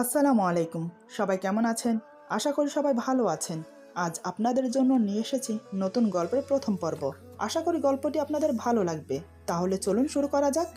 আসসালামু আলাইকুম। সবাই কেমন আছেন? আশা করি সবাই ভালো আছেন। আজ আপনাদের জন্য নিয়ে এসেছি নতুন গল্পের প্রথম পর্ব। আশা করি গল্পটি আপনাদের ভালো লাগবে। তাহলে চলুন শুরু করা যাক।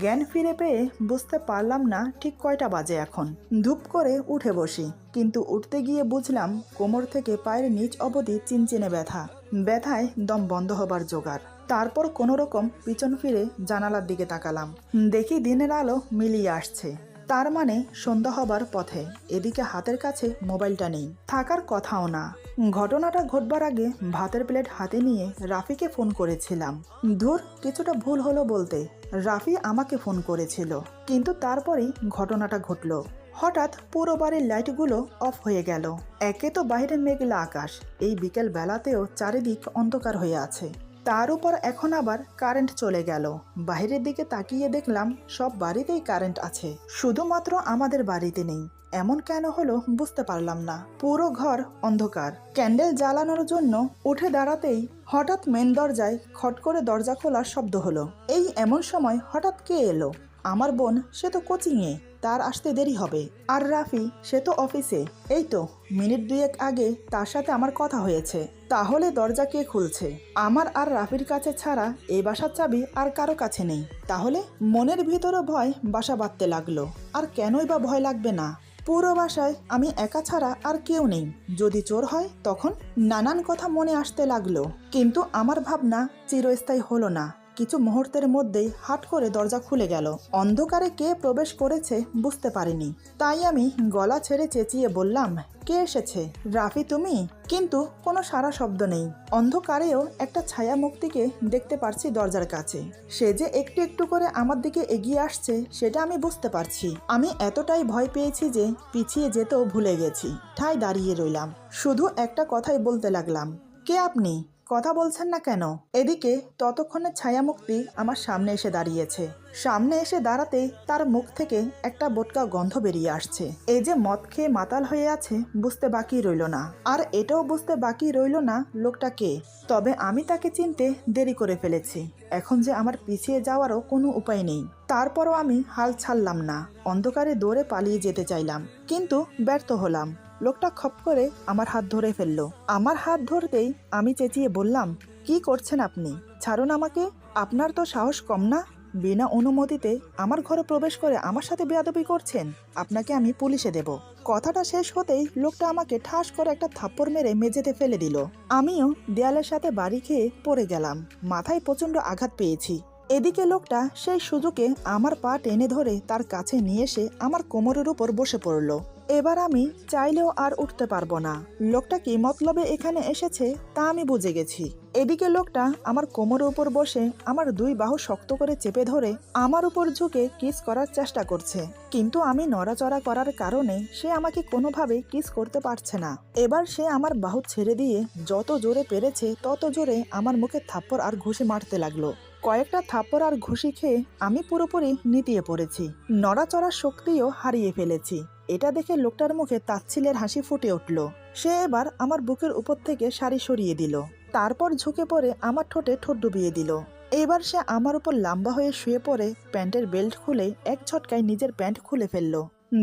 জ্ঞান ফিরে পেয়ে বুঝতে পারলাম না ঠিক কয়টা বাজে এখন। ধূপ করে উঠে বসি, কিন্তু উঠতে গিয়ে বুঝলাম কোমর থেকে পায়ের নিচ অবধি চিনচিনে ব্যথা। ব্যথায় দম বন্ধ হবার জোগাড়। তারপর কোনো রকম পিছন ফিরে জানালার দিকে তাকালাম। দেখি দিনের আলো মিলিয়ে আসছে। তার মানে সন্ধ্যা হবার পথে। এদিকে হাতের কাছে মোবাইলটা নেই। থাকার কথাও না। ঘটনাটা ঘটবার আগে ভাতের প্লেট হাতে নিয়ে রাফিকে ফোন করেছিলাম। ধুর, কিছুটা ভুল হলো বলতে। রাফি আমাকে ফোন করেছিল। কিন্তু তারপরেই ঘটনাটা ঘটলো। হঠাৎ পুরো বাড়ির লাইটগুলো অফ হয়ে গেল। একে তো বাইরে মেঘলা আকাশ। এই বিকেল বেলাতেও চারিদিক অন্ধকার হয়ে আছে। তার উপর এখন আবার কারেন্ট চলে গেল। বাইরের দিকে তাকিয়ে দেখলাম সব বাড়িতেই কারেন্ট আছে। শুধুমাত্র আমাদের বাড়িতে নেই। এমন কেন হলো বুঝতে পারলাম না। পুরো ঘর অন্ধকার। ক্যান্ডেল জ্বালানোর জন্য উঠে দাঁড়াতেই হঠাৎ মেন দরজায় খট করে দরজা খোলার শব্দ হলো। এই এমন সময় হঠাৎ কে এলো? আমার বোন, সে তো কোচিংয়ে। তার আসতে দেরি হবে। আর রাফি, সে তো অফিসে। এই তো, মিনিট দুয়েক আগে তার সাথে আমার কথা হয়েছে। তাহলে দরজা কে খুলছে? আমার আর রাফির কাছে ছাড়া এই বাসার চাবি আর কারও কাছে নেই। তাহলে মনের ভিতরে ভয় বাসা বাঁধতে লাগল। আর কেনই বা ভয় লাগবে না? পুরো বাসায় আমি একা ছাড়া আর কেউ নেই। যদি চোর হয়, তখন নানান কথা মনে আসতে লাগল। কিন্তু আমার ভাবনা চিরস্থায়ী হলো না। কিছু মুহূর্তের মধ্যেই হাট করে দরজা খুলে গেল। অন্ধকারে কে প্রবেশ করেছে বুঝতে পারিনি। তাই আমি গলা ছেড়ে চেঁচিয়ে বললাম, কে এসেছে? রাফি তুমি? কিন্তু কোনো সারা শব্দ নেই। অন্ধকারেও একটা ছায়া মুক্তিকে দেখতে পারছি দরজার কাছে। সে যে একটু একটু করে আমার দিকে এগিয়ে আসছে, সেটা আমি বুঝতে পারছি। আমি এতটাই ভয় পেয়েছি যে পিছিয়ে যেতেও ভুলে গেছি। ঠাই দাঁড়িয়ে রইলাম। শুধু একটা কথাই বলতে লাগলাম, কে আপনি? কথা বলছেন না কেন? এদিকে ততক্ষণে ছায়ামুক্তি আমার সামনে এসে দাঁড়িয়েছে। সামনে এসে দাঁড়াতেই তার মুখ থেকে একটা বোটকা গন্ধ বেরিয়ে আসছে। এই যে মদ খেয়ে মাতাল হয়ে আছে, বুঝতে বাকি রইল না। আর এটাও বুঝতে বাকি রইল না লোকটা কে? তবে আমি তাকে চিনতে দেরি করে ফেলেছি। এখন যে আমার পিছিয়ে যাওয়ারও কোনো উপায় নেই। তারপরও আমি হাল ছাড়লাম না। অন্ধকারে দৌড়ে পালিয়ে যেতে চাইলাম। কিন্তু ব্যর্থ হলাম। লোকটা খপ করে আমার হাত ধরে ফেলল। আমার হাত ধরতেই আমি চেঁচিয়ে বললাম, কি করছেন আপনি? ছাড়ুন আমাকে। আপনার তো সাহস কম না। বিনা অনুমতিতে আমার ঘরে প্রবেশ করে আমার সাথে বেয়াদবি করছেন। আপনাকে আমি পুলিশে দেব। কথাটা শেষ হতেই লোকটা আমাকে ঠাস করে একটা থাপ্পড় মেরে মেঝেতে ফেলে দিল। আমিও দেয়ালের সাথে বাড়ি খেয়ে পড়ে গেলাম। মাথায় প্রচণ্ড আঘাত পেয়েছি। এদিকে লোকটা সেই সুযোগে আমার পা টেনে ধরে তার কাছে নিয়ে এসে আমার কোমরের উপর বসে পড়ল। এবার আমি চাইলেও আর উঠতে পারব না। লোকটা কি মতলবে এখানে এসেছে তা আমি বুঝে গেছি। এদিকে লোকটা আমার কোমরের উপর বসে আমার দুই বাহু শক্ত করে চেপে ধরে আমার উপর ঝুঁকে কিস করার চেষ্টা করছে। কিন্তু আমি নড়াচড়া করার কারণে সে আমাকে কোনোভাবে কিস করতে পারছে না। এবার সে আমার বাহু ছেড়ে দিয়ে যত জোরে পেরেছে তত জোরে আমার মুখে থাপ্পড় আর ঘুষি মারতে লাগল। কয়েকটা থাপ্পড় আর ঘুষি খেয়ে আমি পুরোপুরি নিতিয়ে পড়েছি। নড়াচড়ার শক্তিও হারিয়ে ফেলেছি। এটা দেখে লোকটার মুখে তাচ্ছিলের হাসি ফুটে উঠল। সে এবার আমার বুকের উপর থেকে শাড়ি সরিয়ে দিল। তারপর ঝুঁকে পড়ে আমার ঠোঁটে ঠোঁট ডুবিয়ে দিল। এবার সে আমার উপর লম্বা হয়ে শুয়ে পড়ে, প্যান্টের বেল্ট খুলে এক ছটকায় নিজের প্যান্ট খুলে ফেলল।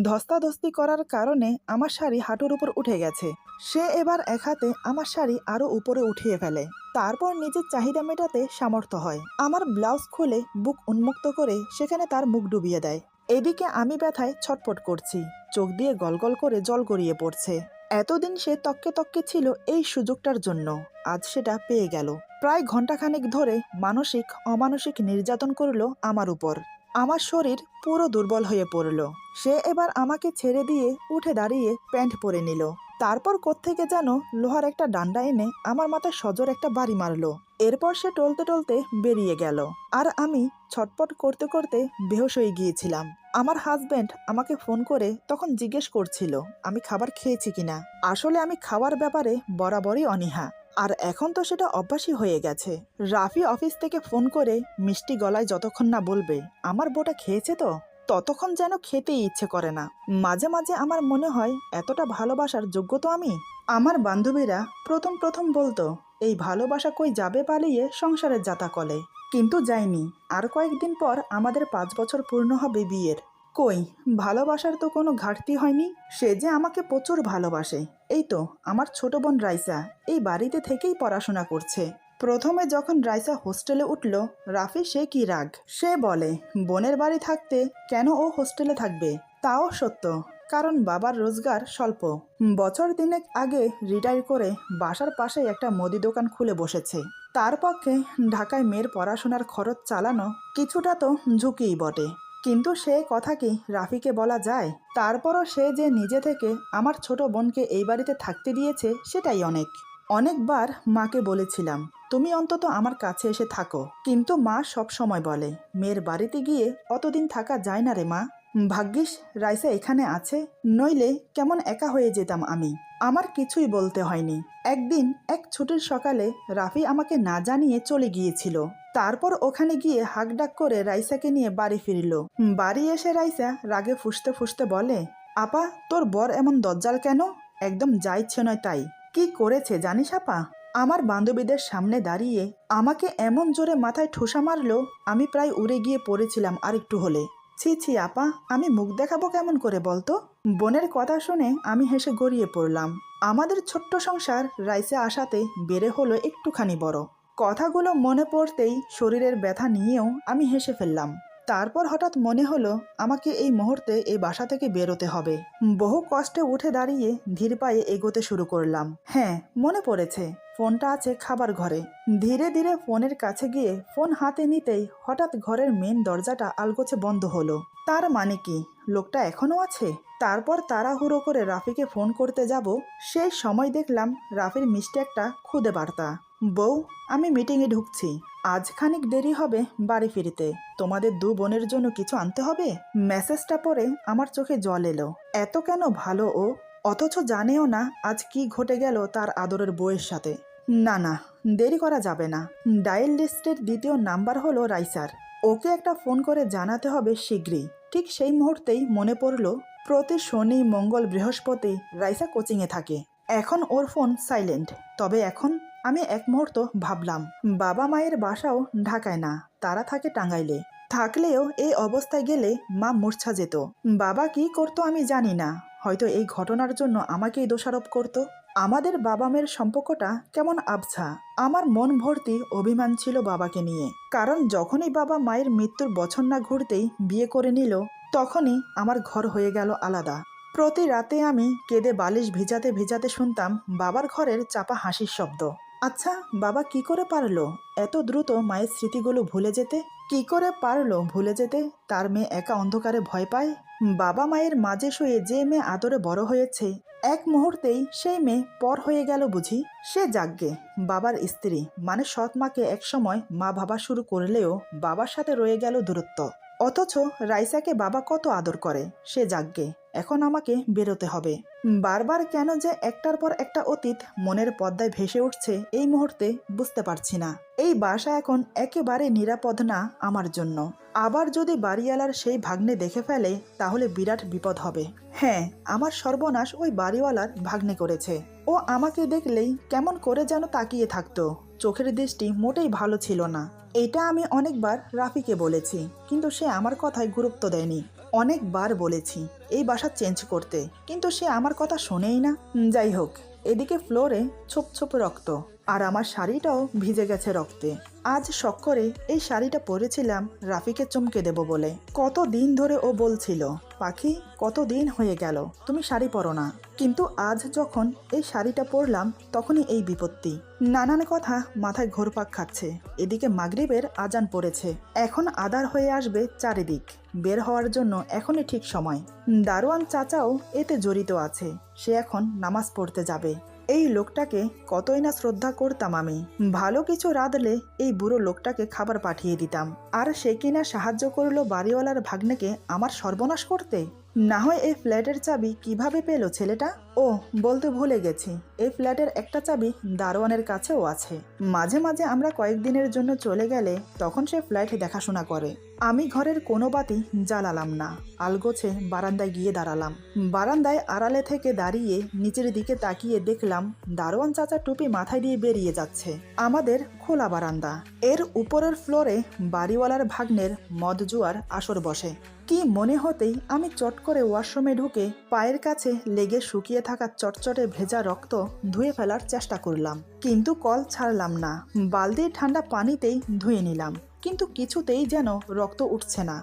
ধস্তাধস্তি করার কারণে আমার শাড়ি হাঁটুর উপর উঠে গেছে। সে এবার এক হাতে আমার শাড়ি আরও উপরে উঠিয়ে ফেলে। তারপর নিজের চাহিদা মেটাতে সামর্থ্য হয়। আমার ব্লাউজ খুলে বুক উন্মুক্ত করে সেখানে তার মুখ ডুবিয়ে দেয়। এদিকে আমি ব্যথায় ছটপট করছি। চোখ দিয়ে গলগল করে জল গড়িয়ে পড়ছে। এতদিন সে তককে তককে ছিল এই সুযোগটার জন্য। আজ সেটা পেয়ে গেল। প্রায় ঘন্টাখানেক ধরে মানসিক, অমানসিক নির্যাতন করল আমার উপর। আমার শরীর পুরো দুর্বল হয়ে পড়ল। সে এবার আমাকে ছেড়ে দিয়ে উঠে দাঁড়িয়ে প্যান্ট পরে নিল। তারপর কোত্থেকে যেন লোহার একটা ডান্ডা এনে আমার মাথায় সজোর একটা বাড়ি মারলো। এরপর সে টলতে টলতে বেরিয়ে গেল। আর আমি ছটপট করতে করতে বেহোশ হয়ে গিয়েছিলাম। আমার হাজব্যান্ড আমাকে ফোন করে তখন জিজ্ঞেস করছিল, আমি খাবার খেয়েছি কিনা? আসলে আমি খাওয়ার ব্যাপারে বরাবরই অনীহা। আর এখন তো সেটা অভ্যাসই হয়ে গেছে। রাফি অফিস থেকে ফোন করে মিষ্টি গলায় যতক্ষণ না বলবে, আমার বোটা খেয়েছে তো? ততক্ষণ যেন খেতেই ইচ্ছে করে না। মাঝে মাঝে আমার মনে হয়, এতটা ভালোবাসার যোগ্য তো আমি? আমার বান্ধবীরা প্রথম প্রথম বলতো, এই ভালোবাসা কই যাবে পালিয়ে সংসারের যাতা কলে। কিন্তু যায়নি। আর কয়েকদিন পর আমাদের পাঁচ বছর পূর্ণ হবে বিয়ের। কই, ভালোবাসার তো কোনো ঘাটতি হয়নি? সে যে আমাকে প্রচুর ভালোবাসে। এই তো, আমার ছোট বোন রাইসা। এই বাড়িতে থেকেই পড়াশোনা করছে। প্রথমে যখন রাইসা হোস্টেলে উঠল, রাফি, সে কি রাগ? সে বলে, বোনের বাড়ি থাকতে কেন ও হোস্টেলে থাকবে? তাও সত্য। কারণ বাবার রোজগার স্বল্প। বছর দিনেক আগে রিটায়ার করে বাসার পাশে একটা মুদি দোকান খুলে বসেছে। তার পক্ষে ঢাকায় মেয়ের পড়াশোনার খরচ চালানো কিছুটা তো ঝুঁকিই বটে। কিন্তু সে কথা কি রাফিকে বলা যায়? তারপরও সে যে নিজে থেকে আমার ছোট বোনকে এই বাড়িতে থাকতে দিয়েছে, সেটাই অনেক। অনেকবার মাকে বলেছিলাম, তুমি অন্তত আমার কাছে এসে থাকো। কিন্তু মা সব সময় বলে, মেয়ের বাড়িতে গিয়ে অতদিন থাকা যায় না রে মা। ভাগ্যিস, রাইসা এখানে আছে, নইলে কেমন একা হয়ে যেতাম আমি? আমার কিছুই বলতে হয়নি। একদিন এক ছুটির সকালে রাফি আমাকে না জানিয়ে চলে গিয়েছিল। তারপর ওখানে গিয়ে হাকডাক করে রাইসাকে নিয়ে বাড়ি ফিরল। বাড়ি এসে রাইসা রাগে ফুসতে ফুসতে বলে, আপা, তোর বর এমন দজ্জাল কেন? একদম যা ইচ্ছে নয় তাই। কি করেছে জানিস আপা? আমার বান্ধবীদের সামনে দাঁড়িয়ে আমাকে এমন জোরে মাথায় ঠোসা মারলো, আমি প্রায় উড়ে গিয়ে পড়েছিলাম আর একটু হলে। ছি ছি, আপা, আমি মুখ দেখাবো কেমন করে বলতো? বোনের কথা শুনে আমি হেসে গড়িয়ে পড়লাম। আমাদের ছোট্ট সংসার রাইসে আসাতে বেড়ে হলো একটুখানি বড়। কথাগুলো মনে পড়তেই শরীরের ব্যথা নিয়েও আমি হেসে ফেললাম। তারপর হঠাৎ মনে হলো আমাকে এই মুহূর্তে এই বাসা থেকে বেরোতে হবে। বহু কষ্টে উঠে দাঁড়িয়ে ধীর পায়ে এগোতে শুরু করলাম। হ্যাঁ মনে পড়েছে। ফোনটা আছে খাবার ঘরে। ধীরে ধীরে ফোনের কাছে গিয়ে ফোন হাতে নিতেই হঠাৎ ঘরের মেন দরজাটা আলগোছে বন্ধ হলো। তার মানে কি? লোকটা এখনও আছে? তারপর তাড়াহুড়ো করে রাফিকে ফোন করতে যাব। সেই সময় দেখলাম রাফির মিষ্টি একটা খুদে বার্তা। বউ, আমি মিটিংয়ে ঢুকছি। আজ খানিক দেরি হবে বাড়ি ফিরতে। তোমাদের দু বোনের জন্য কিছু আনতে হবে? মেসেজটা পরে আমার চোখে জল এলো। এত কেন ভালো ও? অথচ জানেও না আজ কি ঘটে গেল তার আদরের বউয়ের সাথে। না না, দেরি করা যাবে না। ডায়াল লিস্টের দ্বিতীয় নাম্বার হলো রাইসার। ওকে একটা ফোন করে জানাতে হবে শীঘ্রই। ঠিক সেই মুহূর্তেই মনে পড়ল, প্রতি শনি, মঙ্গল, বৃহস্পতি রাইসা কোচিংয়ে থাকে। এখন ওর ফোন সাইলেন্ট। তবে এখন আমি এক মুহূর্ত ভাবলাম, বাবা মায়ের বাসাও ঢাকায় না, তারা থাকে টাঙ্গাইলে। থাকলেও এই অবস্থায় গেলে মা মূর্ছা যেত। বাবা কি করতো আমি জানি না। হয়তো এই ঘটনার জন্য আমাকেই দোষারোপ করত। আমাদের বাবা মেয়ের সম্পর্কটা কেমন আবছা? আমার মন ভর্তি অভিমান ছিল বাবাকে নিয়ে। কারণ যখনই বাবা মায়ের মৃত্যুর বছর না ঘুরতেই বিয়ে করে নিল, তখনই আমার ঘর হয়ে গেল আলাদা। প্রতি রাতে আমি কেঁদে বালিশ ভিজাতে ভিজাতে শুনতাম বাবার ঘরের চাপা হাসির শব্দ। আচ্ছা বাবা কি করে পারল? এত দ্রুত মায়ের স্মৃতিগুলো ভুলে যেতে? কি করে পারল ভুলে যেতে? তার মেয়ে একা অন্ধকারে ভয় পায়? বাবা মায়ের মাঝে শুয়ে যে মেয়ে আদরে বড় হয়েছে এক মুহূর্তেই সেই মেয়ে পর হয়ে গেল বুঝি। সে যাগ্গে বাবার স্ত্রী। মানে সৎ মাকে একসময় মা ভাবা শুরু করলেও বাবার সাথে রয়ে গেল দূরত্ব। অথচ রাইসাকে বাবা কত আদর করে, সে যাগ্গে এখন আমাকে বেরোতে হবে। বারবার কেন যে একটার পর একটা অতীত মনের পদ্মায় ভেসে উঠছে, এই মুহূর্তে বুঝতে পারছি না। এই বাসা এখন একেবারে নিরাপদ না আমার জন্য। আবার যদি বাড়িওয়ালার সেই ভাগ্নে দেখে ফেলে, তাহলে বিরাট বিপদ হবে। হ্যাঁ আমার সর্বনাশ ওই বাড়িওয়ালার ভাগ্নে করেছে। ও আমাকে দেখলেই কেমন করে যেন তাকিয়ে থাকতো। চোখের দৃষ্টি মোটেই ভালো ছিল না। এটা আমি অনেকবার রাফিকে বলেছি, কিন্তু সে আমার কথায় গুরুত্ব দেয়নি। অনেকবার বলেছি, এই বাসা চেঞ্জ করতে। কিন্তু সে আমার কথা শোনেই না। যাই হোক, এদিকে ফ্লোরে ছোপ ছোপ রক্ত, আর আমার শাড়িটাও ভিজে গেছে রক্তে। আজ শখ করে এই শাড়িটা পরেছিলাম রাফিকে চমকে দেব বলে। কত দিন ধরে ও বলছিল পাখি কতদিন হয়ে গেল? তুমি শাড়ি পরো না। কিন্তু আজ যখন এই শাড়িটা পরলাম, তখনই এই বিপত্তি। নানান কথা মাথায় ঘোরপাক খাচ্ছে। এদিকে মাগরিবের আজান পড়েছে। এখন আদার হয়ে আসবে চারিদিক। বের হওয়ার জন্য এখনই ঠিক সময়। দারোয়ান চাচাও এতে জড়িত আছে। সে এখন নামাজ পড়তে যাবে। এই লোকটাকে কতই না শ্রদ্ধা করতাম আমি। ভালো কিছু রাঁধলে এই বুড়ো লোকটাকে খাবার পাঠিয়ে দিতাম। আর সে কিনা সাহায্য করল বাড়িওয়ালার ভাগ্নেকে আমার সর্বনাশ করতে? না হয় এই ফ্ল্যাটের চাবি কীভাবে পেল ছেলেটা? ও, বলতে ভুলে গেছি। এই ফ্ল্যাটের একটা চাবি দারোয়ানের কাছেও আছে। মাঝে মাঝে আমরা কয়েকদিনের জন্য চলে গেলে তখন সে ফ্ল্যাট দেখাশোনা করে। আমি ঘরের কোনো বাতি জ্বালালাম না। আলগোছে বারান্দায় গিয়ে দাঁড়ালাম। বারান্দায় আড়ালে থেকে দাঁড়িয়ে নিচের দিকে তাকিয়ে দেখলাম দারোয়ান চাচা টুপি মাথায় দিয়ে বেরিয়ে যাচ্ছে। আমাদের খোলা বারান্দা। এর উপরের ফ্লোরে বাড়িওয়ালার ভাগ্নের মদ জুয়ার আসর বসে। কি মনে হতেই আমি চট করে ওয়াশরুমে ঢুকে পায়ের কাছে লেগে শুকিয়ে থাকা চটচটে ভেজা রক্ত ধুয়ে ফেলার চেষ্টা করলাম। কিন্তু কল ছাড়লাম না। বালতির ঠান্ডা পানিতেই ধুয়ে নিলাম। কিন্তু কিছুতেই যেন রক্ত উঠছে না।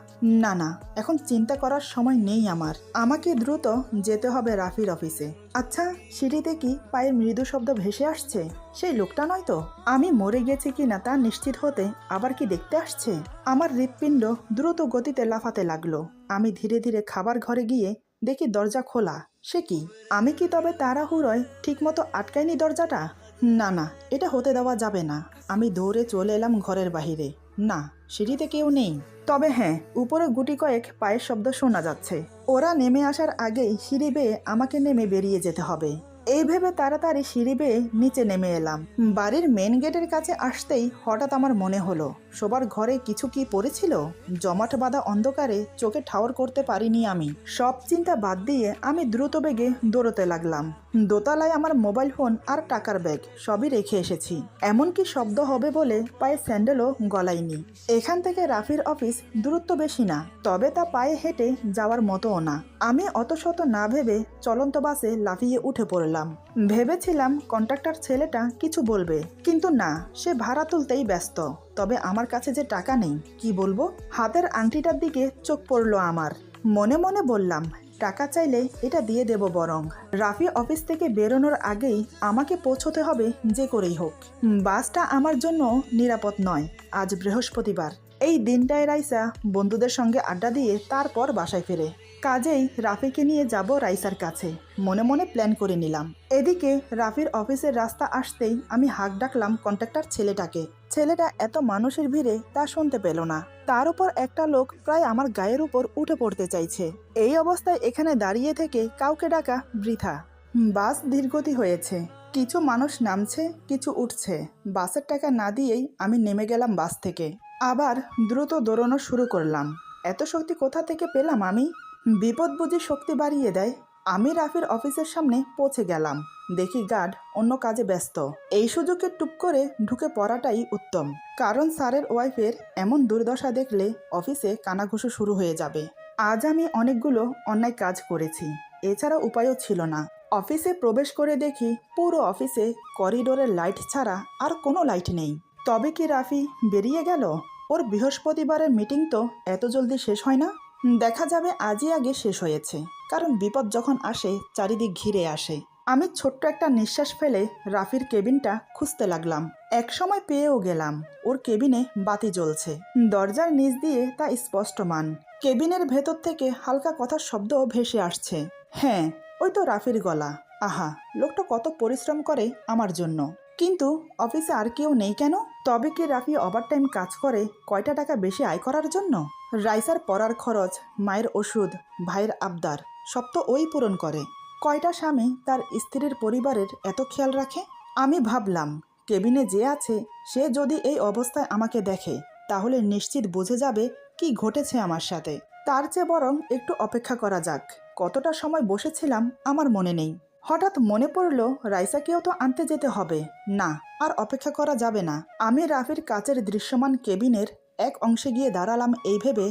না না, এখন চিন্তা করার সময় নেই আমার। আমাকে দ্রুত যেতে হবে রাফির অফিসে। আচ্ছা সিঁড়িতে কি পায়ের মৃদু শব্দ ভেসে আসছে? সেই লোকটা নয় তো? আমি মরে গেছি কি না তা নিশ্চিত হতে আবার কি দেখতে আসছে? আমার হৃৎপিণ্ড দ্রুত গতিতে লাফাতে লাগল। আমি ধীরে ধীরে খাবার ঘরে গিয়ে দেখি দরজা খোলা। সে কি? আমি কি তবে তাড়াহুড়োয় ঠিকমতো আটকাইনি দরজাটা? না না, এটা হতে দেওয়া যাবে না। আমি দৌড়ে চলে এলাম ঘরের বাহিরে। না, সিঁড়িতে কেউ নেই। তবে হ্যাঁ উপরে গুটি কয়েক পায়ের শব্দ শোনা যাচ্ছে। ওরা নেমে আসার আগেই সিঁড়ি বেয়ে আমাকে নেমে বেরিয়ে যেতে হবে। এই ভেবে তাড়াতাড়ি সিঁড়ি বেয়ে নিচে নেমে এলাম। বাড়ির মেন গেটের কাছে আসতেই হঠাৎ আমার মনে হলো সবার ঘরে কিছু কি পড়েছিল? জমাট বাঁধা অন্ধকারে চোখে ঠাওর করতে পারিনি আমি। সব চিন্তা বাদ দিয়ে আমি দ্রুত বেগে দৌড়তে লাগলাম। দোতলায় আমার মোবাইল ফোন আর টাকার ব্যাগ সবই রেখে এসেছি। এমনকি শব্দ হবে বলে পায়ে স্যান্ডেলও গলাইনি। এখান থেকে রাফির অফিস দূরত্ব বেশি না, তবে তা পায়ে হেঁটে যাওয়ার মতোও না। আমি অত শত না ভেবে চলন্ত বাসে লাফিয়ে উঠে পড়লাম। ভেবেছিলাম কন্ট্রাক্টর ছেলেটা কিছু বলবে, কিন্তু না, সে ভাড়া তুলতেই ব্যস্ত। তবে আমার কাছে যে টাকা নেই, কি বলব? হাতের আংটিটার দিকে চোখ পড়ল আমার। মনে মনে বললাম, টাকা চাইলে এটা দিয়ে দেব বরং। রাফি অফিস থেকে বেরোনোর আগেই আমাকে পৌঁছতে হবে যে করেই হোক। বাসটা আমার জন্য নিরাপদ নয়, আজ বৃহস্পতিবার। এই দিনটায় রাইসা বন্ধুদের সঙ্গে আড্ডা দিয়ে তারপর বাসায় ফেরে। কাজেই রাফিকে নিয়ে যাব রাইসার কাছে। মনে মনে প্ল্যান করে নিলাম। এদিকে রাফির অফিসের রাস্তা আসতেই আমি হাঁক ডাকলাম কন্ট্রাক্টর ছেলেটাকে। ছেলেটা এত মানুষের ভিড়ে তা শুনতে পেল না। তার উপর একটা লোক প্রায় আমার গায়ের উপর উঠে পড়তে চাইছে। এই অবস্থায় এখানে দাঁড়িয়ে থেকে কাউকে ডাকা বৃথা। বাস ধীরগতি হয়েছে। কিছু মানুষ নামছে, কিছু উঠছে। বাসের টাকা না দিয়েই আমি নেমে গেলাম বাস থেকে। আবার দ্রুত দৌড়ানো শুরু করলাম। এত শক্তি কোথা থেকে পেলাম আমি? বিপদ বুঝি শক্তি বাড়িয়ে দেয়, আমি রাফির অফিসের সামনে পৌঁছে গেলাম। দেখি গার্ড অন্য কাজে ব্যস্ত। এই সুযোগে টুপ করে ঢুকে পড়াটাই উত্তম। কারণ স্যারের ওয়াইফের এমন দুর্দশা দেখলে অফিসে কানাঘুষো শুরু হয়ে যাবে। আজ আমি অনেকগুলো অন্যায় কাজ করেছি। এছাড়া উপায়ও ছিল না। অফিসে প্রবেশ করে দেখি পুরো অফিসে করিডোরের লাইট ছাড়া আর কোনো লাইট নেই। তবে কি রাফি বেরিয়ে গেল? ওর বৃহস্পতিবারের মিটিং তো এত জলদি শেষ হয় না? দেখা যাবে আজই আগে শেষ হয়েছে। কারণ বিপদ যখন আসে, চারিদিক ঘিরে আসে। আমি ছোট্ট একটা নিঃশ্বাস ফেলে রাফির কেবিনটা খুঁজতে লাগলাম। এক সময় পেয়েও গেলাম। ওর কেবিনে বাতি জ্বলছে। দরজার নিচ দিয়ে তা স্পষ্ট মান। কেবিনের ভেতর থেকে হালকা কথার শব্দ ভেসে আসছে। হ্যাঁ ওই তো রাফির গলা। আহা, লোকটা কত পরিশ্রম করে আমার জন্য। কিন্তু অফিসে আর কেউ নেই কেন? তবে কি রাফি ওভারটাইম কাজ করে কয়টা টাকা বেশি আয় করার জন্য? রাইসার পড়ার খরচ, মায়ের ওষুধ, ভাইয়ের আবদার, সব তো ওই পূরণ করে। কয়টা স্বামী তার স্ত্রীর পরিবারের এত খেয়াল রাখে? আমি ভাবলাম, কেবিনে যে আছে, সে যদি এই অবস্থায় আমাকে দেখে, তাহলে নিশ্চিত বুঝে যাবে কি ঘটেছে আমার সাথে। তার চেয়ে বরং একটু অপেক্ষা করা যাক। কতটা সময় বসেছিলাম আমার মনে নেই। হঠাৎ মনে পড়ল রাইসাকেও তো আনতে যেতে হবে। না, আর অপেক্ষা করা যাবে না। আমি রাফির কাচের দৃশ্যমান কেবিনের এক অংশে গিয়ে দাঁড়ালাম এই ভেবে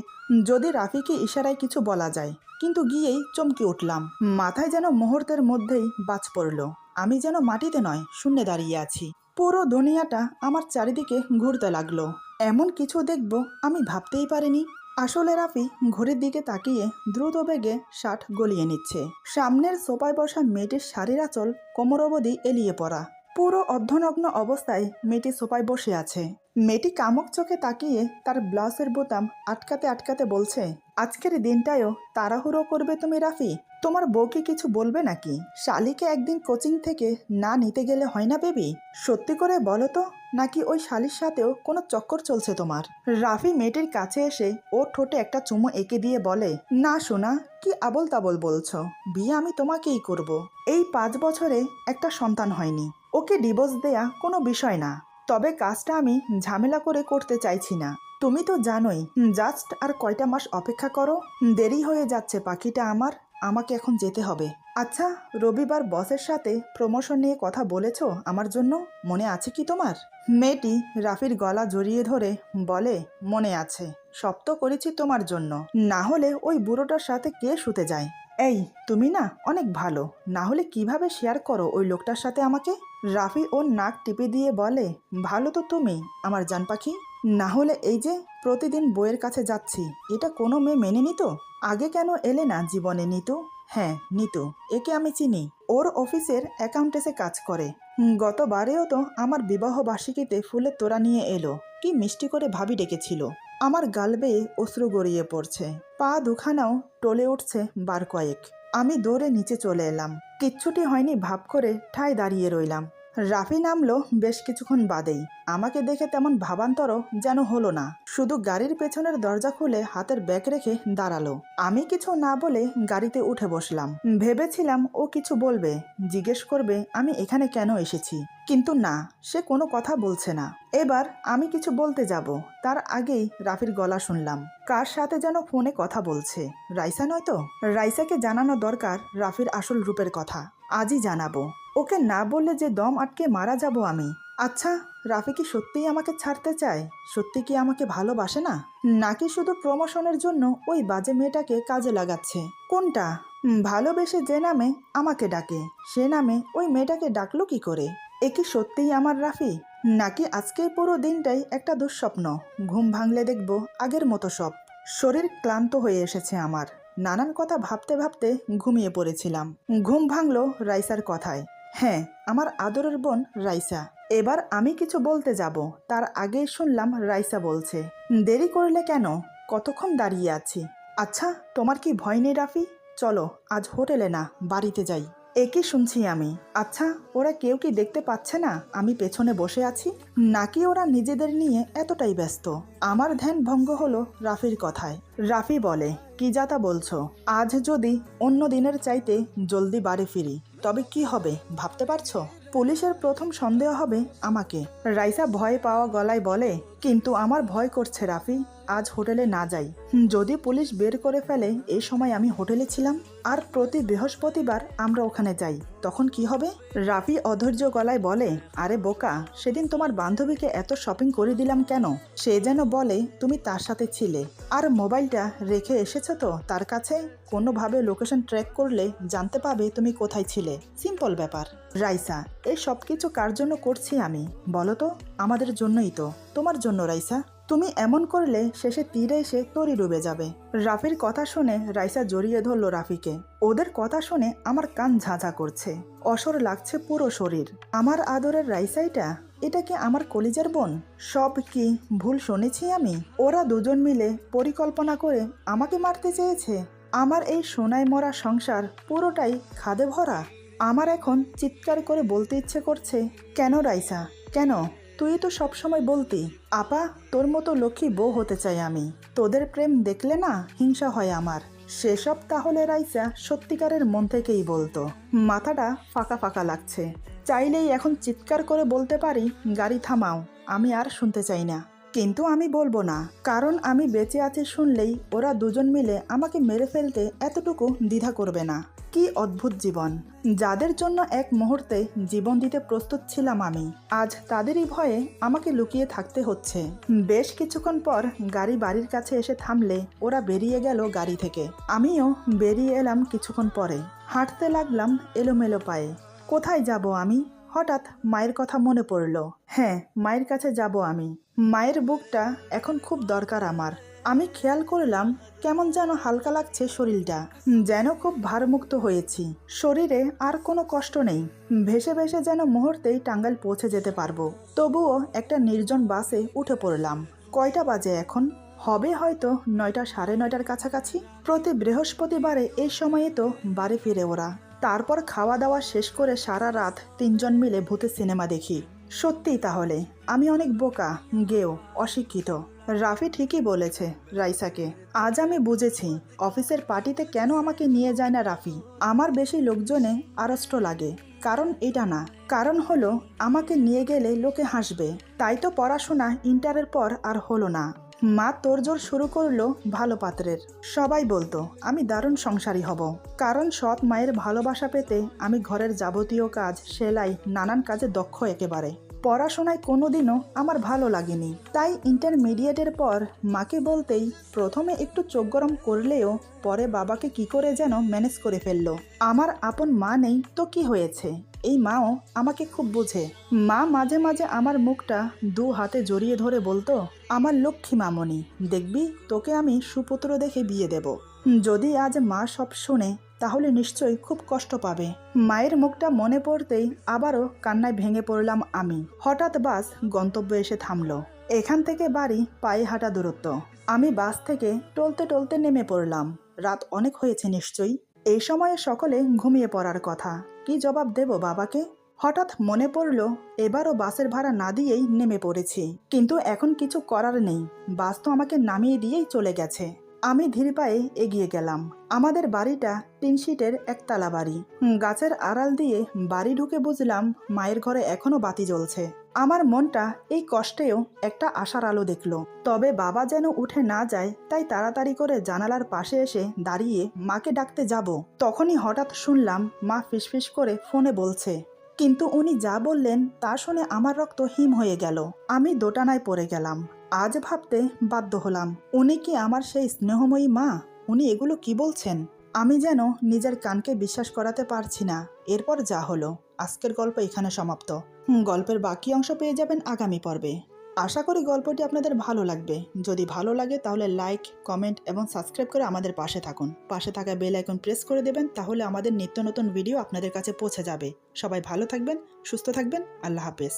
যদি রাফিকে ইশারায় কিছু বলা যায়। কিন্তু গিয়েই চমকে উঠলাম। মাথায় যেন মুহূর্তের মধ্যেই বাজ পড়ল। আমি যেন মাটিতে নয়, শূন্যে দাঁড়িয়ে আছি। পুরো দুনিয়াটা আমার চারিদিকে ঘুরতে লাগল। এমন কিছু দেখব আমি ভাবতেই পারিনি। আসলে রাফি ঘড়ির দিকে তাকিয়ে দ্রুত বেগে শার্ট গলিয়ে নিচ্ছে। সামনের সোপায় বসা মেয়েটির শাড়ির আঁচল কোমর অবধি এলিয়ে পড়া। পুরো অর্ধনগ্ন অবস্থায় মেয়েটি সোপায় বসে আছে। মেয়েটি কামক চোখে তাকিয়ে তার ব্লাউজের বোতাম আটকাতে আটকাতে বলছে, আজকের দিনটায়ও তাড়াহুড়ো করবে তুমি রাফি? তোমার বউকে কিছু বলবে নাকি? শালিকে একদিন কোচিং থেকে না নিতে গেলে হয় না বেবি? সত্যি করে বলো তো। নাকি ওই শালির সাথেও কোনো চক্কর চলছে তোমার? রাফি মেয়েটির কাছে এসে ও ঠোঁটে একটা চুমো এঁকে দিয়ে বলে, না শোনা কি আবল তাবল বলছো? বিয়ে আমি তোমাকেই করব। এই পাঁচ বছরে একটা সন্তান হয়নি। ওকে ডিভোর্স দেয়া কোনো বিষয় না। তবে কাজটা আমি ঝামেলা করে করতে চাইছি না। তুমি তো জানোই জাস্ট আর কয়টা মাস অপেক্ষা করো, দেরি হয়ে যাচ্ছে পাখিটা আমার। আমাকে এখন যেতে হবে। আচ্ছা রবিবার বসের সাথে প্রমোশন নিয়ে কথা বলেছ? আমার জন্য মনে আছে কি তোমার? মেয়েটি রাফির গলা জড়িয়ে ধরে বলে, মনে আছে। সব তো করেছি তোমার জন্য। না হলে ওই বুড়োটার সাথে কে শুতে যায়? এই, তুমি না অনেক ভালো। না হলে কীভাবে শেয়ার করো ওই লোকটার সাথে আমাকে? রাফি ওর নাক টিপে দিয়ে বলে, ভালো তো তুমি, আমার জান পাখি। না হলে এই যে প্রতিদিন বইয়ের কাছে যাচ্ছি, এটা কোনো মেয়ে মেনে নিত? আগে কেন এলে না জীবনে নিতু? হ্যাঁ নিতু। একে আমি চিনি। ওর অফিসের অ্যাকাউন্টেসে কাজ করে। গতবারেও তো আমার বিবাহ বার্ষিকীতে ফুলের তোড়া নিয়ে এলো। কি মিষ্টি করে ভাবি ডেকেছিল। আমার গাল বেয়ে অশ্রু গড়িয়ে পড়ছে। পা দুখানাও টলে উঠছে বার কয়েক। আমি দৌড়ে নিচে চলে এলাম। কিচ্ছুটি হয়নি ভাব করে ঠায় দাঁড়িয়ে রইলাম। রাফি নামলো বেশ কিছুক্ষণ বাদেই। আমাকে দেখে তেমন ভাবান্তরও যেন হলো না। শুধু গাড়ির পেছনের দরজা খুলে হাতের ব্যাগ রেখে দাঁড়াল। আমি কিছু না বলে গাড়িতে উঠে বসলাম। ভেবেছিলাম ও কিছু বলবে, জিজ্ঞেস করবে, আমি এখানে কেন এসেছি? কিন্তু না, সে কোনো কথা বলছে না। এবার আমি কিছু বলতে যাব। তার আগেই রাফির গলা শুনলাম। কার সাথে যেন ফোনে কথা বলছে? রাইসা নয় তো? রাইসাকে জানানো দরকার রাফির আসল রূপের কথা। আজই জানাব। ওকে না বললে যে দম আটকে মারা যাব আমি। আচ্ছা রাফি কি সত্যিই আমাকে ছাড়তে চায়? সত্যি কি আমাকে ভালোবাসে না? নাকি শুধু প্রমোশনের জন্য ওই বাজে মেয়েটাকে কাজে লাগাচ্ছে? কোনটা? ভালোবেসে যে নামে আমাকে ডাকে, সে নামে ওই মেয়েটাকে ডাকলো কি করে? এ কি সত্যিই আমার রাফি? নাকি আজকের পুরো দিনটাই একটা দুঃস্বপ্ন? ঘুম ভাঙলে দেখব আগের মতো সব। শরীর ক্লান্ত হয়ে এসেছে আমার। নানান কথা ভাবতে ভাবতে ঘুমিয়ে পড়েছিলাম। ঘুম ভাঙলো রাইসার কথায়। হ্যাঁ আমার আদরের বোন রাইসা। এবার আমি কিছু বলতে যাব। তার আগেই শুনলাম রাইসা বলছে, দেরি করলে কেন? কতক্ষণ দাঁড়িয়ে আছি? আচ্ছা তোমার কি ভয় নেই রাফি? চলো, আজ হোটেলে না, বাড়িতে যাই। একই শুনছি আমি। আচ্ছা ওরা কেউ কি দেখতে পাচ্ছে না? আমি পেছনে বসে আছি? নাকি ওরা নিজেদের নিয়ে এতটাই ব্যস্ত? আমার ধ্যান ভঙ্গ হলো রাফির কথায়। রাফি বলে, কি যাতা বলছো? আজ যদি অন্য দিনের চাইতে জলদি বাড়ি ফিরি। তবে কি হবে, ভাবতে পারছ? পুলিশের প্রথম সন্দেহ হবে আমাকে। রাইসা ভয় পাওয়া গলায় বলে, কিন্তু আমার ভয় করছে রাফি। আজ হোটেলে না যাই। যদি পুলিশ বের করে ফেলে এই সময় আমি হোটেলে ছিলাম। আর প্রতি বৃহস্পতিবার আমরা ওখানে যাই। তখন কি হবে? রাফি অধৈর্য গলায় বলে, আরে বোকা, সেদিন তোমার বান্ধবীকে এত শপিং করে দিলাম কেন? সে যেন বলে, তুমি তার সাথে ছিলে। আর মোবাইলটা রেখে এসেছ তো তার কাছে? কোনোভাবে লোকেশন ট্র্যাক করলে জানতে পাবে তুমি কোথায় ছিলে। সিম্পল ব্যাপার। রাইসা, এই সব কিছু কার জন্য করছি আমি? বলো তো, আমাদের জন্যই তো। তোমার জন্য, রাইসা। তুমি এমন করলে শেষে তীরে এসে তরি ডুবে যাবে। রাফির কথা শুনে রাইসা জড়িয়ে ধরলো রাফিকে। ওদের কথা শুনে আমার কান ঝাঁঝা করছে। অসর লাগছে পুরো শরীর। আমার আদরের রাইসাইটা, এটা কি আমার কলিজার বোন? সব কি ভুল শুনেছি আমি? ওরা দুজন মিলে পরিকল্পনা করে আমাকে মারতে চেয়েছে। আমার এই সোনায় মরা সংসার পুরোটাই খাদে ভরা। আমার এখন চিৎকার করে বলতে ইচ্ছে করছে, কেন রাইসা? কেন? তুই তো সবসময় বলতি, আপা, তোর মতো লক্ষ্মী বউ হতে চাই আমি। তোদের প্রেম দেখলে না হিংসা হয় আমার। সেসব তাহলে রাইসা সত্যিকারের মন থেকেই বলতো। মাথাটা ফাঁকা ফাঁকা লাগছে। চাইলেই এখন চিৎকার করে বলতে পারি, গাড়ি থামাও, আমি আর শুনতে চাই না। কিন্তু আমি বলব না, কারণ আমি বেঁচে আছি শুনলেই ওরা দুজন মিলে আমাকে মেরে ফেলতে এতটুকু দ্বিধা করবে না। কি অদ্ভুত জীবন। যাদের জন্য এক মুহূর্তে জীবন দিতে প্রস্তুত ছিলাম আমি, আজ তাদেরই ভয়ে আমাকে লুকিয়ে থাকতে হচ্ছে। বেশ কিছুক্ষণ পর গাড়ি বাড়ির কাছে এসে থামলে ওরা বেরিয়ে গেল গাড়ি থেকে। আমিও বেরিয়ে এলাম কিছুক্ষণ পরে। হাঁটতে লাগলাম এলোমেলো পায়ে। কোথায় যাব আমি? হঠাৎ মায়ের কথা মনে পড়ল। হ্যাঁ মায়ের কাছে যাব আমি। মায়ের বুকটা এখন খুব দরকার আমার। আমি খেয়াল করলাম কেমন যেন হালকা লাগছে শরীরটা। যেন খুব ভারমুক্ত হয়েছি। শরীরে আর কোনো কষ্ট নেই। ভেসে ভেসে যেন মুহূর্তেই টাঙ্গাইল পৌঁছে যেতে পারব। তবুও একটা নির্জন বাসে উঠে পড়লাম। কয়টা বাজে এখন? হবে হয়তো নয়টা সাড়ে নয়টার কাছাকাছি। প্রতি বৃহস্পতিবারে এই সময়ে তো বাড়ি ফিরে ওরা। তারপর খাওয়া দাওয়া শেষ করে সারা রাত তিনজন মিলে ভূতের সিনেমা দেখি। সত্যিই তাহলে, আমি অনেক বোকা, গেও, অশিক্ষিত। রাফি ঠিকই বলেছে রাইসাকে। আজ আমি বুঝেছি, অফিসের পার্টিতে কেন আমাকে নিয়ে যায় না রাফি। আমার বেশি লোকজনে আড়ষ্ট লাগে। কারণ এটা না। কারণ হলো, আমাকে নিয়ে গেলে লোকে হাসবে। তাই তো পড়াশোনা ইন্টারের পর আর হলো না। মা তোরজোর শুরু করল ভালো পাত্রের। সবাই বলতো, আমি দারুণ সংসারী হব। কারণ সৎ মায়ের ভালোবাসা পেতে আমি ঘরের যাবতীয় কাজ, সেলাই, নানান কাজে দক্ষ একেবারে। পড়াশোনায় কোনোদিনও আমার ভালো লাগেনি। তাই ইন্টারমিডিয়েটের পর মাকে বলতেই প্রথমে একটু চোখ গরম করলেও পরে বাবাকে কি করে যেন ম্যানেজ করে ফেলল। আমার আপন মা নেই তো কি হয়েছে? এই মাও আমাকে খুব বোঝে। মা মাঝে মাঝে আমার মুখটা দু হাতে জড়িয়ে ধরে বলতো, আমার লক্ষ্মী মামনি, দেখবি তোকে আমি সুপুত্র দেখে বিয়ে দেব। যদি আজ মা সব শুনে তাহলে নিশ্চয়ই খুব কষ্ট পাবে। মায়ের মুখটা মনে পড়তেই আবারও কান্নায় ভেঙে পড়লাম আমি। হঠাৎ বাস গন্তব্যে এসে থামলো। এখান থেকে বাড়ি পায়ে হাঁটা দূরত্ব। আমি বাস থেকে টলতে টলতে নেমে পড়লাম। রাত অনেক হয়েছে নিশ্চয়ই। এই সময়ে সকলে ঘুমিয়ে পড়ার কথা। কি জবাব দেব বাবাকে? হঠাৎ মনে পড়ল, এবারও বাসের ভাড়া না দিয়েই নেমে পড়েছি। কিন্তু এখন কিছু করার নেই। বাস তো আমাকে নামিয়ে দিয়েই চলে গেছে। আমি ধীর পায়ে এগিয়ে গেলাম। আমাদের বাড়িটা তিন সিটের একতলা বাড়ি। গাছের আড়াল দিয়ে বাড়ি ঢুকে বুঝলাম মায়ের ঘরে এখনও বাতি জ্বলছে। আমার মনটা এই কষ্টেও একটা আশার আলো দেখল। তবে বাবা যেন উঠে না যায়, তাই তাড়াতাড়ি করে জানালার পাশে এসে দাঁড়িয়ে মাকে ডাকতে যাব। তখনই হঠাৎ শুনলাম মা ফিসফিস করে ফোনে বলছে, কিন্তু উনি যা বললেন তা শুনে আমার রক্ত হিম হয়ে গেল। আমি দোটানায় পড়ে গেলাম। আজ ভাবতে বাধ্য হলাম। উনি কি আমার সেই স্নেহময়ী মা? উনি এগুলো কি বলছেন? আমি যেন নিজের কানকে বিশ্বাস করাতে পারছি না। এরপর যা হলো। আজকের গল্প এখানে সমাপ্ত। গল্পের বাকি অংশ পেয়ে যাবেন আগামী পর্বে। আশা করি গল্পটি আপনাদের ভালো লাগবে। যদি ভালো লাগে তাহলে লাইক, কমেন্ট এবং সাবস্ক্রাইব করে আমাদের পাশে থাকুন। পাশে থাকা বেল আইকন প্রেস করে দেবেন তাহলে আমাদের নিত্য নতুন ভিডিও আপনাদের কাছে পৌঁছে যাবে। সবাই ভালো থাকবেন, সুস্থ থাকবেন। আল্লাহ হাফেজ।